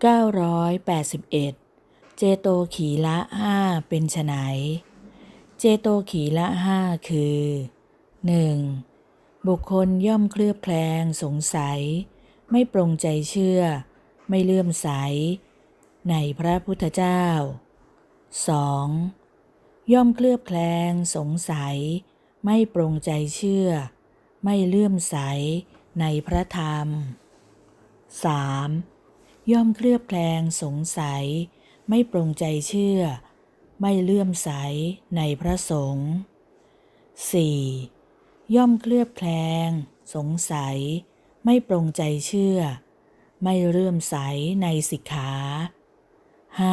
981 เจโตขีละห้าเป็นไฉนเจโตขีละห้าคือ 1. บุคคลย่อมเคลือบแคลงสงสัย ไม่ปรงใจเชื่อ ไม่เลื่อมใส ในพระพุทธเจ้า 2. ย่อมเคลือบแคลงสงสัย ไม่ปรงใจเชื่อ ไม่เลื่อมใส ในพระธรรม 3. ย่อมเคลือบแคลงสงสัย ไม่ปรงใจเชื่อ ไม่เลื่อมใสในพระสงฆ์ 4. ย่อมเคลือบแคลงสงสัย ไม่ปรงใจเชื่อ ไม่เลื่อมใสในสิกขา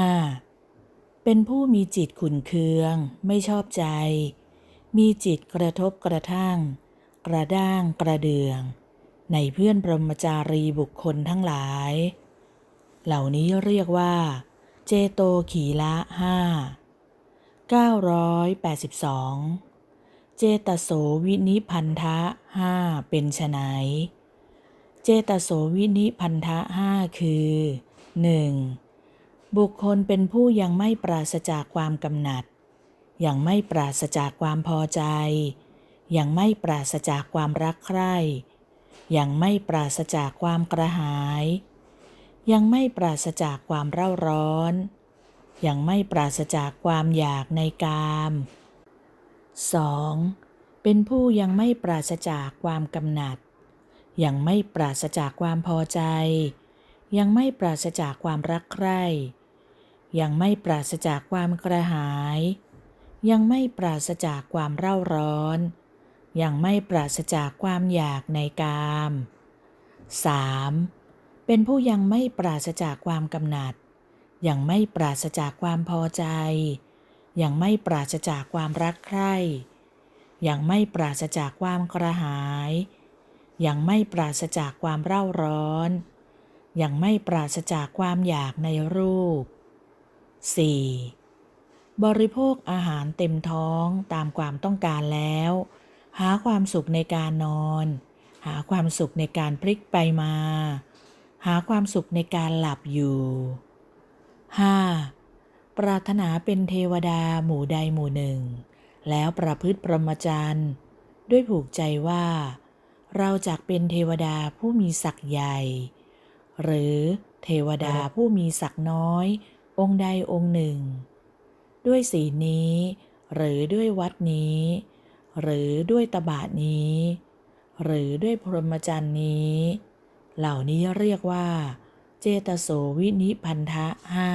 5. เป็นผู้มีจิตขุนเคือง ไม่ชอบใจ มีจิตกระทบกระทั่ง กระด้างกระเดือง ในเพื่อนปรมจารีบุคคลทั้งหลาย เหล่านี้เรียกว่า เจโตขีละห้า982 เจตโสวินิพันธะห้าเป็นไฉนเจตโสวินิพันธะห้าคือ 1. บุคคลเป็นผู้ยังไม่ปราศจากความกำหนัด ยังไม่ปราศจากความพอใจ ยังไม่ปราศจากความรักใคร่ ยังไม่ปราศจากความกระหาย ยังไม่ปราศจากความเร่าร้อน ยังไม่ปราศจากความอยากในกาม 2. เป็นผู้ยังไม่ปราศจากความกำหนัด ยังไม่ปราศจากความพอใจ ยังไม่ปราศจากความรักใคร่ ยังไม่ปราศจากความกระหาย ยังไม่ปราศจากความเร่าร้อน ยังไม่ปราศจากความอยากในกาม 3. เป็นผู้ยังไม่ปราศจากความกำหนัด ยังไม่ปราศจากความพอใจ ยังไม่ปราศจากความรักใคร่ ยังไม่ปราศจากความกระหาย ยังไม่ปราศจากความเร่าร้อน ยังไม่ปราศจากความอยากในรูป 4. บริโภคอาหารเต็มท้องตามความต้องการแล้ว หาความสุขในการนอน หาความสุขในการพลิกไปมา หาความสุขในการหลับอยู่ 5. ปรารถนาเป็นเทวดาหมู่ใดหมู่หนึ่ง แล้วประพฤติพรหมจรรย์ด้วยผูกใจว่า เราจักเป็นเทวดาผู้มีศักย์ใหญ่ หรือเทวดาผู้มีศักย์น้อย องค์ใดองค์หนึ่ง ด้วยสีนี้ หรือด้วยวัดนี้ หรือด้วยตบะนี้ หรือด้วยพรหมจรรย์นี้ เหล่านี้เรียกว่า เจตโสวินิพันธะห้า